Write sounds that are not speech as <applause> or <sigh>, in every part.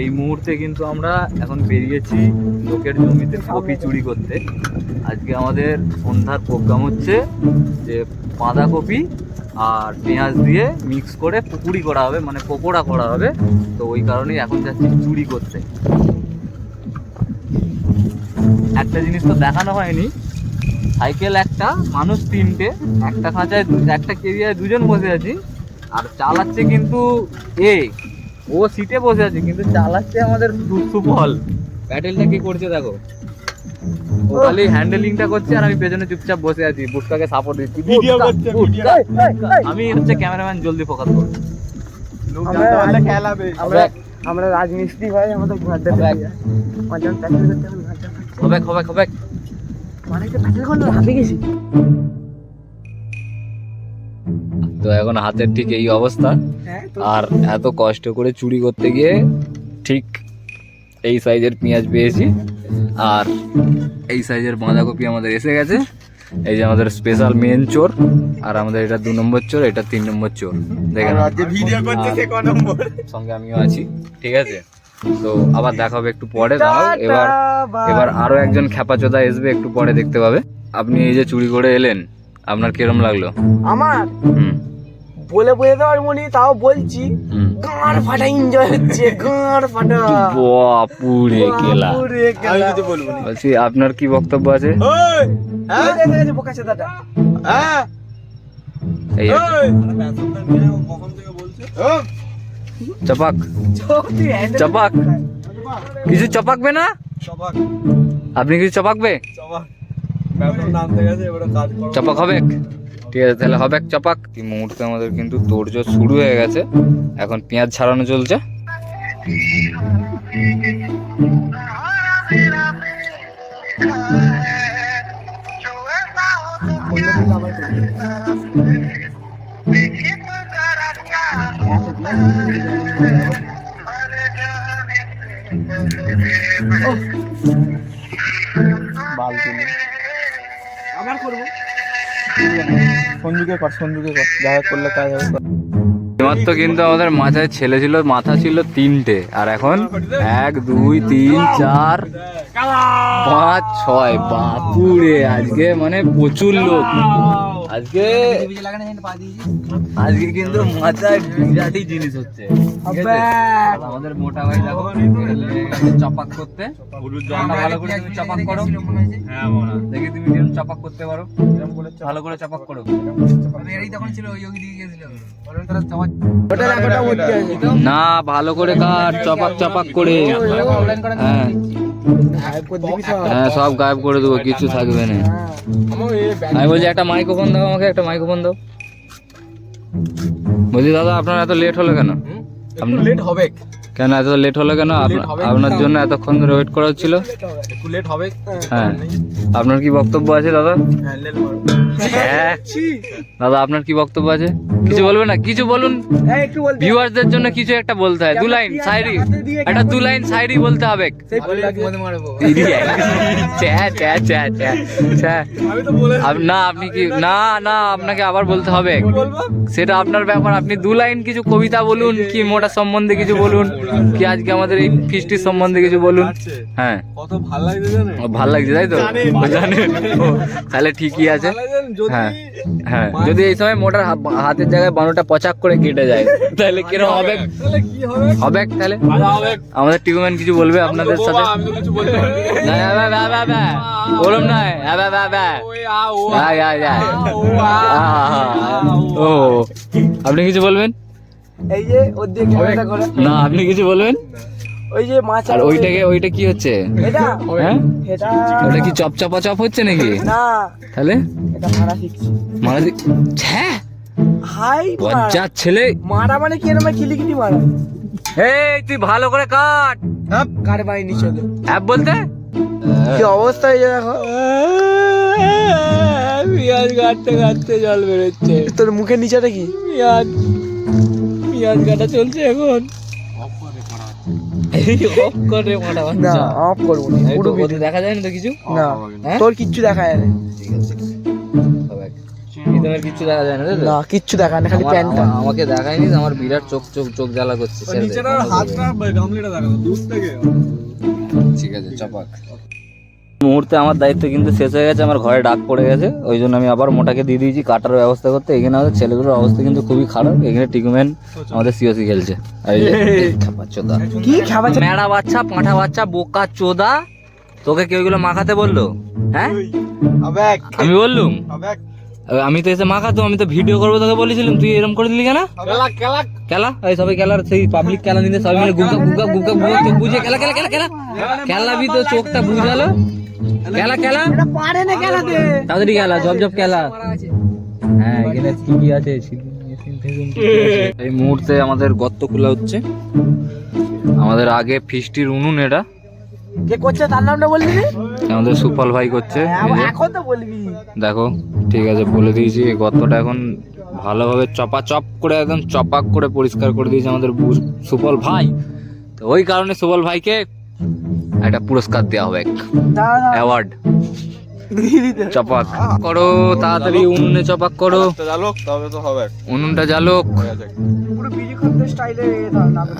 এই মুহূর্তে কিন্তু আমরা এখন বেরিয়েছি লোকের জমিতে কপি চুরি করতে। আজকে আমাদের সন্ধ্যার প্রোগ্রাম হচ্ছে যে বাঁধাকপি আর পেঁয়াজ দিয়ে মিক্স করে পুকুরি করা হবে মানে পকোড়া করা হবে। তো ওই কারণেই এখন যাচ্ছি চুরি করতে। একটা জিনিস তো দেখানো হয়নি সাইকেল একটা মানুষ তিনটে একটা খাঁচায় একটা কেরিয়ায় দুজন বসে আছি আর চালাচ্ছে কিন্তু এ ও সিটে বসে আছে কিন্তু চালাচ্ছে আমাদের সুফল। প্যাটেলটা কি করছে দেখো? ও খালি হ্যান্ডেলিংটা করছে আর আমি পেছনে চুপচাপ বসে আছি বুটকাকে সাপোর্ট দিচ্ছি। আমি হচ্ছে ক্যামেরাম্যান জলদি ফোকাস করো লোক আমরা- খেলাবে। আমরা আমরা রাজমিস্ত্রি ভাই আমাদের। মাঝে প্যাকেল করতে হবে হবে হবে মানে করল হাতে গেছি। তো এখন হাতের ঠিক এই অবস্থা। হ্যাঁ আর এত কষ্ট করে চুরি করতে গিয়ে ঠিক এই সাইজের পেঁয়াজ পেয়েছি। আর এই সাইজের বাঁধাকপি আমাদের এসে গেছে। এই যে আমাদের স্পেশাল মেন চোর আর আমাদের এটা দু নম্বর চোর এটা তিন নম্বর চোর। দেখেন। সঙ্গে আমিও আছি ঠিক আছে? তো আবার দেখা হবে একটু পরে দাঁড়াও এবার এবার আরও একজন খ্যাপাচোদা আসবে একটু পরে দেখতে পাবে। আপনি এই যে চুরি করে এলেন আপনার কিরম লাগল? আমার? হুম। বলে বলে দেওয়ার মনে তাও বলছি। গাঁড় ফাটা এনজয় হচ্ছে গাঁড় ফাটা। বাপুরে কেলা। আমি কিছু বলব না। বলছি আপনার কি বক্তব্য আছে? হ্যাঁ? এই চপাক চপাক কিছু চপাকবে না আপনি কিছু চপাকবে চপাক হবে ঠিক আছে তাহলে হবে চপাক এই মুহূর্তে আমাদের কিন্তু তোড়জোড় শুরু হয়ে গেছে এখন পেঁয়াজ ছাড়ানো চলছে বালতি নিয়ে। আবার করব। সঞ্জুকে কর সঞ্জুকে কর। যা করলে কাজ হবে। কর। মাত্র কিন্তু আমাদের মাথায় ছেলে ছিল মাথা ছিল তিনটে। আর এখন এক দুই তিন চার পাঁচ ছয়। বাপুরে আজকে মানে প্রচুর লোক। আজকে আজকে কিন্তু মাথায় বিরাটই জিনিস হচ্ছে আমাদের মোটা ভাই দেখো চপাক করতে। জলটা ভালো করে তুমি চপাক করো। হ্যাঁ দেখি তুমি কীরকম চপাক করতে পারো। ভালো করে চপাক করো। না ভালো করে কাট চপাক চপাক করে। হ্যাঁ। হ্যাঁ সব গায়েব করে দেবো কিছু থাকবে না। আমি বলছি একটা মাইক্রোফোন দাও আমাকে একটা মাইক্রোফোন দাও। বলছি দাদা আপনার এত লেট হলো কেন? লেট হবে। কেন এত লেট হলো কেন? আপনার জন্য এতক্ষণ ধরে ওয়েট করা হচ্ছিল। লেট হবে। হ্যাঁ। আপনার কি বক্তব্য আছে দাদা? হ্যাঁ দাদা আপনার কি বক্তব্য আছে? কিছু বলবেন না? কিছু বলুন। এই, ভিউয়ারদের জন্য কিছু একটা বলতে হয়। দু লাইন শায়রি একটা দু লাইন শায়রি বলতে হবে। না আপনি কি না না আপনাকে আবার বলতে হবে। সেটা আপনার ব্যাপার। আপনি দু লাইন কিছু কবিতা বলুন কি মোটা সম্বন্ধে কিছু বলুন কি আজকে আমাদের এই ফিস্টির সম্বন্ধে কিছু বলুন। হ্যাঁ। কত ভালো লাগছে জানেন? ভালো লাগছে তাই তো? জানেন। জানেন। তাহলে ঠিকই আছে। যদি হ্যাঁ। হ্যাঁ যদি এই সময় মোটার হাতের জায়গায় বানুটা পচাক করে কেটে যায় তাহলে কীরকম হবে? তাহলে কি হবে? হবে তাহলে? আমাদের টিউম্যান কিছু বলবে আপনাদের সাথে? না, না, না, না, না, বলুন না। ও আপনি কিছু বলবেন? এই যে ওর দিয়ে না আপনি কিছু বলবেন? ওই যে মাছ আর ওইটাকে ওইটা কি হচ্ছে? এটা? হ্যাঁ? এটা ওটা কি চপ চাপা চপ হচ্ছে নাকি? না। তাহলে? এটা মারা শিখছি মারা ছ্যা হাই মারা। বজ্জাত ছেলে মারা মানে কি এরকম কিলিকিলি মারা? এই তুই ভালো করে কাট। কার বাড়ি নিচে অ্যাপ বলতে? কি অবস্থা এই যে দেখো? পেঁয়াজ কাটতে কাটতে জল বেরোচ্ছে। তোর মুখের নিচেটা কি? পেঁয়াজ পেঁয়াজ কাটা চলছে এখন। অফ <laughs> করে মারা না অফ করব না দেখা যায় না তো কিছু? না হ্যাঁ? তোর কিচ্ছু দেখা যায় না। ঠিক আছে। প্রীতমের কিচ্ছু দেখা যায় না না কিচ্ছু দেখা না খালি আমার- প্যান্টটা। আমাকে দেখায়নি আমার বিরাট চোখ চোখ চোখ জ্বালা করছে ছেড়ে দে। হাতটা গামলিটা দেখো দূর থেকে। ঠিক আছে চপাক। মুহূর্তে আমার দায়িত্ব কিন্তু শেষ হয়ে গেছে আমার ঘরে ডাক পড়ে গেছে ওই জন্য আমি আবার মোটাকে দিয়ে দিয়েছি কাটার ব্যবস্থা করতে। এখানে আমাদের ছেলেগুলোর অবস্থা কিন্তু খুবই খারাপ এখানে টিকুম্যান আমাদের সিওসি খেলছে। চোদা। কি মেড়া বাচ্চা পাঁঠা বাচ্চা বোকা চোদা। তোকে কেউ এগুলো মাখাতে বলল? হ্যাঁ? আমি বললুম? আমি তো এসে মাখাতো আমি তো ভিডিও করব তোকে বলেছিলাম তুই এরকম করে দিলি কেন? খেলা খেলা খেলা এই সবাই খেলার সেই পাবলিক খেলা নিতে সবাই মিলে গুগা গুগা গুগা গুগা চোখ বুঝে খেলা খেলা খেলা খেলা খেলা বি তো চোখটা বুঝালো। খেলা খেলা পারে না খেলাতে তাড়াতাড়ি খেলা জব জব খেলা হ্যাঁ এখানে কি কি আছে। এই মুহূর্তে আমাদের গর্ত খোলা হচ্ছে। আমাদের আগে ফিস্টির উনুন এটা। কে করছে? তার নামটা বলবি আমাদের সুপাল ভাই করছে এখন তো বলবি। দেখো ঠিক আছে বলে দিয়েছি এই গর্তটা এখন ভালোভাবে চপা চপ করে একদম চপাক করে পরিষ্কার করে দিয়েছে আমাদের সুফল ভাই। তো ওই কারণে সুফল ভাইকে একটা পুরস্কার দেওয়া হবে অ্যাওয়ার্ড। চপাক করো তাড়াতাড়ি উনুনে চপাক করো। জালো তবে তো হবে। উনুনটা জ্বালোক।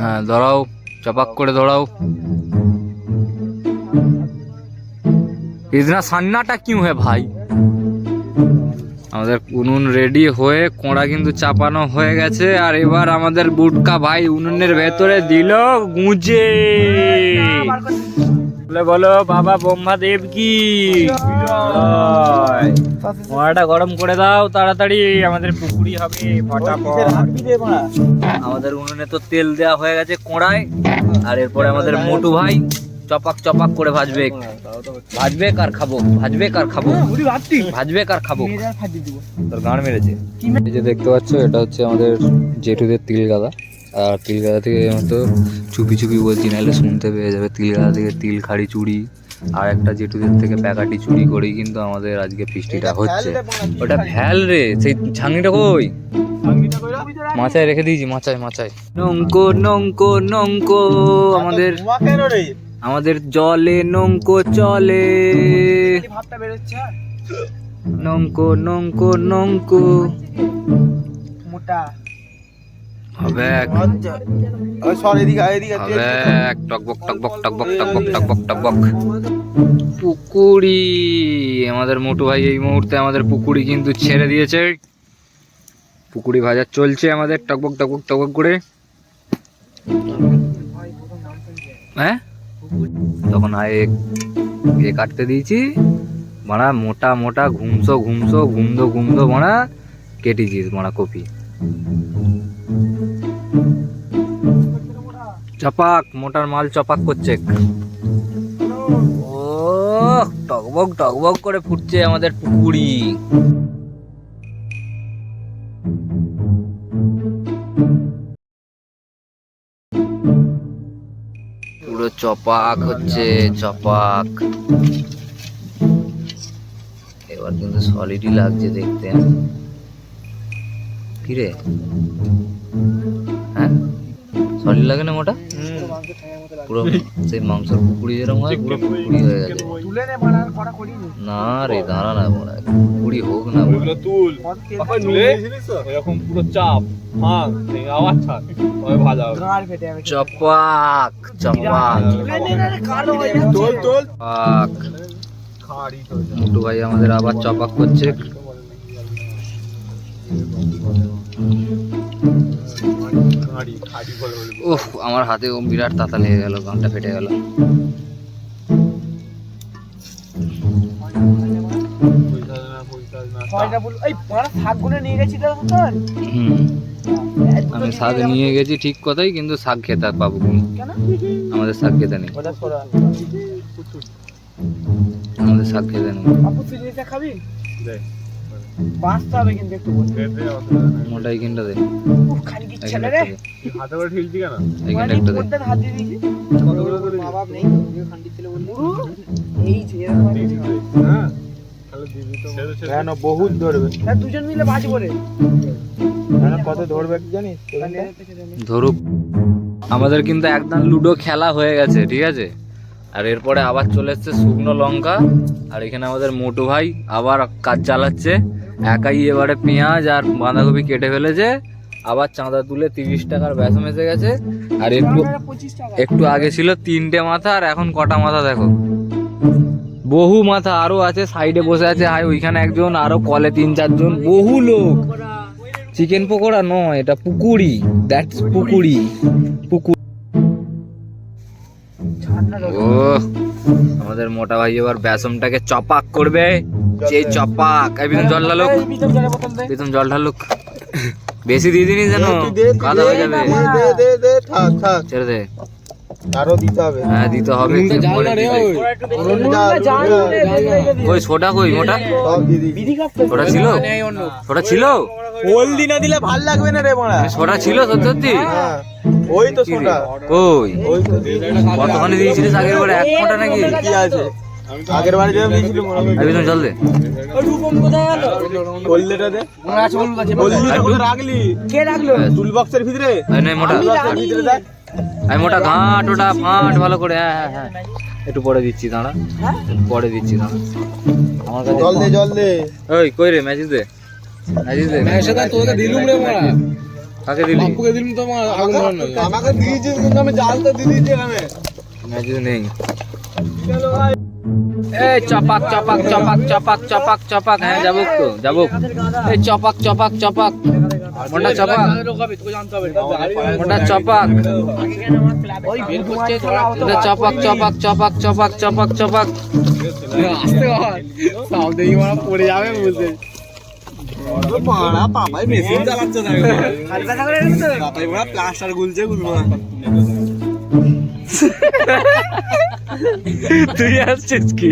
হ্যাঁ ধরাও চপাক করে ধরাও। ইতনা সান্নাটা কিউ হে ভাই? আমাদের উনুন রেডি হয়ে কোঁড়া কিন্তু চাপানো হয়ে গেছে, আর এবার আমাদের বুটকা ভাই উনুনের ভেতরে দিল গুঁজে। বলে বলো, বাবা ব্রহ্মাদেব কি? জয়। কোঁড়াটা গরম করে দাও, তাড়াতাড়ি, আমাদের পুকুরি হবে আমাদের উনুনে তো তেল দেওয়া হয়ে গেছে কোড়ায়, আর এরপরে আমাদের মোটু ভাই। চপাক চপাক করে ভাজবে। ভাজবে কার খাব? ভাজবে কার খাব? ভাজবে কার খাব? তোর গান মেরেছে। এই যে দেখতে পাচ্ছ এটা হচ্ছে আমাদের জেঠুদের তিল গাদা আর তিল গাদা থেকে তো চুপি চুপি বলছি নাহলে শুনতে পেয়ে যাবে। তিল গাদা থেকে তিল খাড়ি চুড়ি আর একটা জেঠুদের থেকে প্যাকাটি চুরি করেই কিন্তু আমাদের আজকে ফিস্টিটা হচ্ছে। ওটা ভ্যাল রে সেই ছাংনিটা কই? মাচায় রেখে দিয়েছি মাচায় মাচায়। নঙ্কো নঙ্কো নঙ্কো আমাদের আমাদের জলে নৌকো চলে। ভাবটা বেরোচ্ছে নঙ্কো নঙ্কো নঙ্কো মোটা। হবে এক। সর এদিকে এদিকে হবে এক। টকবক টকবক টকবক টকবক টকবক টকবক পুকুরি। আমাদের মোটু ভাই এই মুহূর্তে আমাদের পুকুরি কিন্তু ছেড়ে দিয়েছে। পুকুরি ভাজা চলছে আমাদের। টকবক টকবক টকবক করে। হ্যাঁ? তখন এ কাটতে দিয়েছি। মারা মোটা মোটা ঘুমসো ঘুমসো ঘুমদো ঘুমদো মারা কেটেছিস মারা কপি। চপাক, মোটার মাল চপাক করছে। ও টকবক টকবক করে ফুটছে আমাদের পুকুরি। চপাক হচ্ছে চপাক। এবার কিন্তু সলিডই লাগছে দেখতে। কিরে? হ্যাঁ? সলিড লাগে না মোটা? পুরো সেই মাংসের পুকুরি যেরকম হয় পুরো পুকুরি হয়ে গেছে। নে রে দাঁড়া না মোড়া পুকুরি হোক না। তুল এরকম পুরো চাপ চপাক চপাক। মোটু ভাই আমাদের আবার চপাক করছে। উফ আমার হাতে ও বিরাট তাতা লেগে গেল গানটা ফেটে গেল। হুম। আমি শাক নিয়ে গেছি ঠিক কথাই কিন্তু শাক খেতে পাবো আমাদের শাক খেতে নেই। আমাদের শাক খেতে নেই। আপু তুই এটা খাবি? দে বাঁচতে হবে কিন্তু একটু বল দে দে অসুবিধা নেই। মোটা এইখানটা দে। উফ খালি কি ছেলে রে? একটা দে। তুই হাতে করে ঠেলছি কেন? এইখানটা একটা দে। হাত দিয়ে দিয়েছি। কতগুলো করে মা নেই খান্ডি ছেলে বললি। এই যে এরকম একটা ছেলে। হ্যাঁ? তাহলে দিবি তো। কেন বহুত ধরবে। তা দুজন মিলে বাজবো রে কত ধরবে জানিস? ধরুক। আমাদের কিন্তু একদম লুডো খেলা হয়ে গেছে ঠিক আছে? আর এরপরে আবার চলে এসছে শুকনো লঙ্কা আর এখানে আমাদের মোটু ভাই আবার কাজ চালাচ্ছে। একাই এবারে পেঁয়াজ আর বাঁধাকপি কেটে ফেলেছে। আবার চাঁদা তুলে তিরিশ টাকার ব্যাস মেসে গেছে। আর একটু একটু আগে ছিল তিনটে মাথা আর এখন কটা মাথা দেখো। বহু মাথা আরও আছে সাইডে বসে আছে। হাই ওইখানে একজন, আরও কলে তিন চারজন। বহু লোক। চিকেন পকোড়া নয়, এটা পুকুরি। দ্যাটস পুকুরি। পুকুর। ও আমাদের মোটা ভাই এবার বেসমটাকে চপাক করবে। সেই চপাক এই বিতম জল ঢালুক। বিতম জল ঢালুক। বেশি দিয়ে দিনি যেন কাদা হয়ে যাবে। দে দে দে থাক থাক। ছেড়ে দে। আরও দিতে হবে। হ্যাঁ দিতে হবে। দিবে। ছোটা কই মোটা? ছোটা ছিল? ছোটা ছিল? হলদি না দিলে ভালো লাগবে না রে মারা। ছোটা ছিল সত্যি সত্যি? হ্যাঁ ওই তো সোনা কই? কতখানি দিয়েছিলিস আগের বারে? এক ফোঁটা নাকি? কি আছে? আগের বারে যেরকম দিয়েছিল মনে হয়। এই বিতম জল দে। হলদিটা দে। হলদিটা কোথায় রাখলি? কে রাখল? টুল বক্সের ভিতরে। নে মোটা। ভিতরে দেখ। মোটা ঘাট ওটা ফাট ভালো করে হ্যাঁ হ্যাঁ হ্যাঁ। একটু পরে দিচ্ছি দাঁড়া। পরে দিচ্ছি দাঁড়া। আমার কাছে জল দে জল দে। ওই কই রে ম্যাজিস দে। ম্যাজিস দে। তোকে দিলুম রে মারা কাকে দিলি? দিলুম তো আমাকে দিয়েছিস কিন্তু আমি জাল তো দিয়ে দিয়েছি এখানে ম্যাজিস নেই। এই চপাক চপাক চপাক চপাক চপাক চপাক। হ্যাঁ যাবুক তো যাবুক। এই চপাক চপাক চপাক। মোটা চপাক। মোটা চপাক। চপাক চপাক চপাক চপাক চপাক চপাক। পড়ে যাবে বলতে। মারা পাপাই মেশিন চালাচ্ছে না। পাপাই প্লাস্টার গুলছে গুলবো না। তুই আসছিস কি?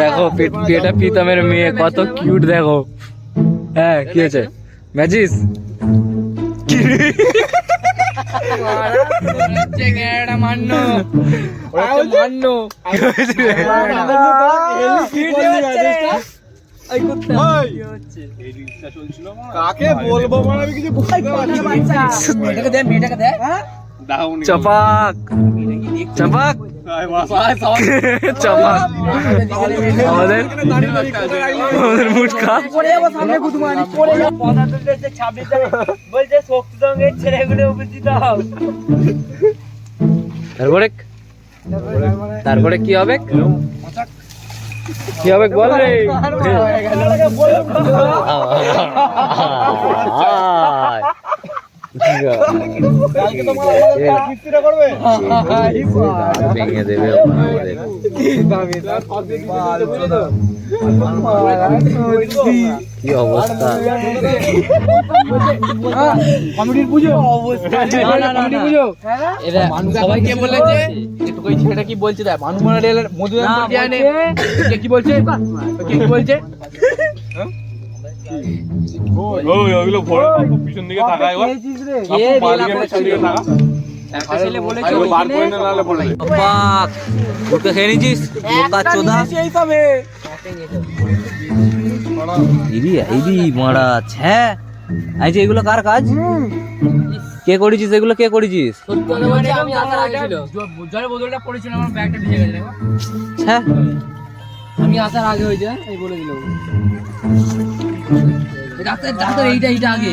দেখো পেটা প্রীতমের মেয়ে কত কিউট দেখো। হ্যাঁ কি হয়েছে? ম্যাজিস? কি? রে? কাকে বলব মানে আমি কিছু বুঝতে পারছি না। মেয়েটাকে দে মেয়েটাকে দে। চপাক। চপাক। চপাক। আমাদের আমাদের মুটকা পড়ে যাব সামনে গুদমানি পড়ে যাব। পনেরো দেশে ছাব্বিশ বলছে শক্তি সঙ্গে ছেলেগুলো উপস্থিত হও। তারপরে তারপরে কি হবে? কি হবে বল রে? ভেঙে দেবে। কি অবস্থা? কমিটির পুজো? অবস্থা। কমিটির পুজো? এরা সবাইকে বলেছে ওই ছেলেটা কি বলছে দেখ মানুমানা রেলের বলছে কে কি বলছে? কে কি বলছে? ওই ওইগুলো পিছন দিকে থাকা একবার কে রেল বাদিকে পিছন দিকে থাকা একটা ছেলে বলেছে ওই বার করে না নাহলে বলে পাক ওকে খেয়ে নিছিস চোদা। ইদি ইদি মারা হ্যাঁ এই এগুলো কার কাজ? কে করেছিস? এগুলো কে করেছিস? বলছি আমি আসার আগে ছিল। জলের বোতলটা পড়েছিল আমার ব্যাগটা ভিজে গেছে। দেখো হ্যাঁ আমি আসার আগে হয়েছে এই বলে দিল। ডাক্তার ডাক্তার এইটা এইটা আগে।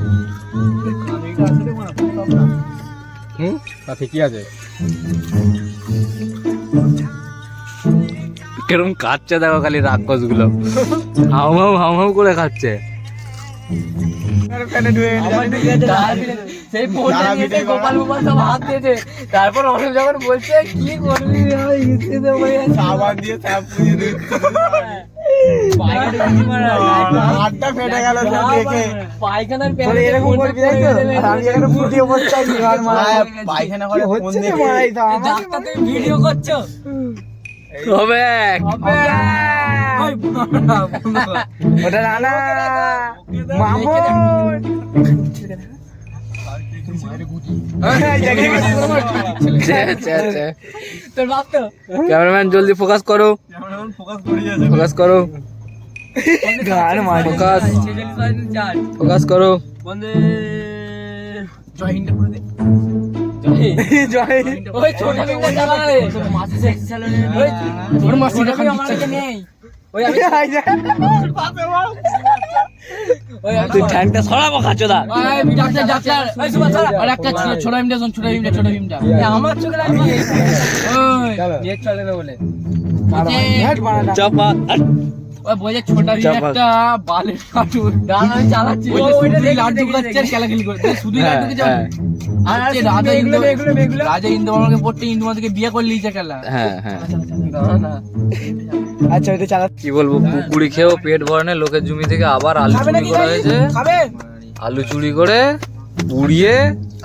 হুম? তা ঠিকই আছে। কিরম খাচ্ছে দেখো খালি রাক্ষসগুলো হাউ হাউ হাউ হাউ করে খাচ্ছে তারপর অনেক যখন বলছে কি করবি সাবান দিয়ে হাতটা ফেটে গেল সব দেখে পায়খানার তোর এরকম করবি তাই তো আমি এখানে ফুটি অবস্থা আছি মারা পায়খানা করে ফোন দেখে মারা এই তো আমার ডাক্তার তুমি ভিডিও করছ হবে হবে ওটা রানা মামুন তো ক্যামেরাম্যান জলদি ফোকাস করো। ফোকাস করি। ফোকাস ফোকাস করো। জয় ওই আমার আমি তুই ঠ্যাংটা সরাবো খাচোদা। ওই ডাক্তার ডাক্তার ওই সুবা ছাড়া আর একটা ছোট ভীমটা শোন ছোট ভীমটা ছোট ভীমটা। আমার চোখে লাগবে ওই। নেট চলে না বলে। চাপা। ওই বলছে ছোট ভীম একটা বালের কার্টুন গান আমি চালাচ্ছি। লাড্ডু গুলাচ্ছে আর খেলাখেলি করে। শুধুই হ্যাঁ, যাবে হ্যাঁ। আর রাজা ইন্দু রাজা ইন্দু পড়তে ইন্দু বিয়ে করে লিয়েছে খেলা। হ্যাঁ হ্যাঁ। আচ্ছা ওইটা চালা কি বলব পুকুরি খেয়েও পেট ভরে না লোকের জমি থেকে আবার আলু চুরি করা হয়েছে আলু চুরি করে পুড়িয়ে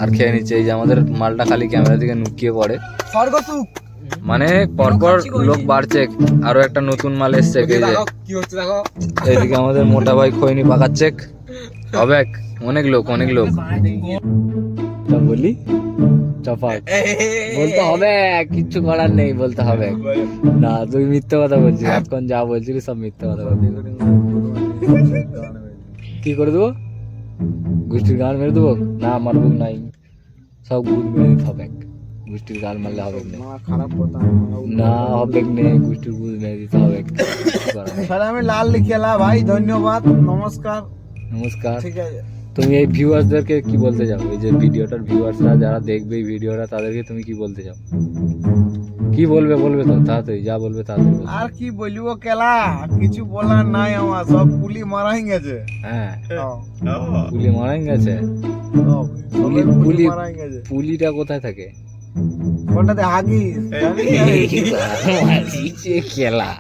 আর খেয়ে নিচ্ছে। এই যে আমাদের মালটা খালি ক্যামেরা থেকে নুকিয়ে পড়ে। মানে পরপর লোক বাড়ছে আরও একটা নতুন মাল এসছে এই যে। কি হচ্ছে দেখো। এইদিকে আমাদের মোটা ভাই খৈনি পাকাচ্ছে। হবে অনেক লোক অনেক লোক। বলি চপাক। বলতে হবে কিচ্ছু করার নেই বলতে হবে। না তুই মিথ্যে কথা বলছিস এখন যা বলছিলি সব মিথ্যে কথা বলছিস। কি করে দেবো? গোষ্ঠীর গান মেরে দেবো? না মারবো নাই। সব গুদ মেরে দিতে হবে। গোষ্ঠীর গান মারলে হবে না? খারাপ কথা না হবে নেই গোষ্ঠীর গুদ মেরে দিতে হবে নেই। তাহলে আমি লাল লিখেলা ভাই ধন্যবাদ নমস্কার। নমস্কার। ঠিক আছে। তুমি এই ভিউয়ার্সদেরকে কি বলতে চাও? এই যে ভিডিওটার ভিউয়ার্সরা যারা দেখবে এই ভিডিওটা তাদেরকে তুমি কি বলতে চাও? কি বলবে বলবে তো তাড়াতাড়ি যা বলবে তাড়াতাড়ি। আর কি বলব কেলা? কিছু বলার নাই আমার সব পুলি মারাই গেছে। হ্যাঁ। হ্যাঁ, পুলি মারাই গেছে? পুলি পুলি পুলি মারাই গেছে। পুলিটা কোথায় থাকে? কোনটাতে হাগিস? খেলা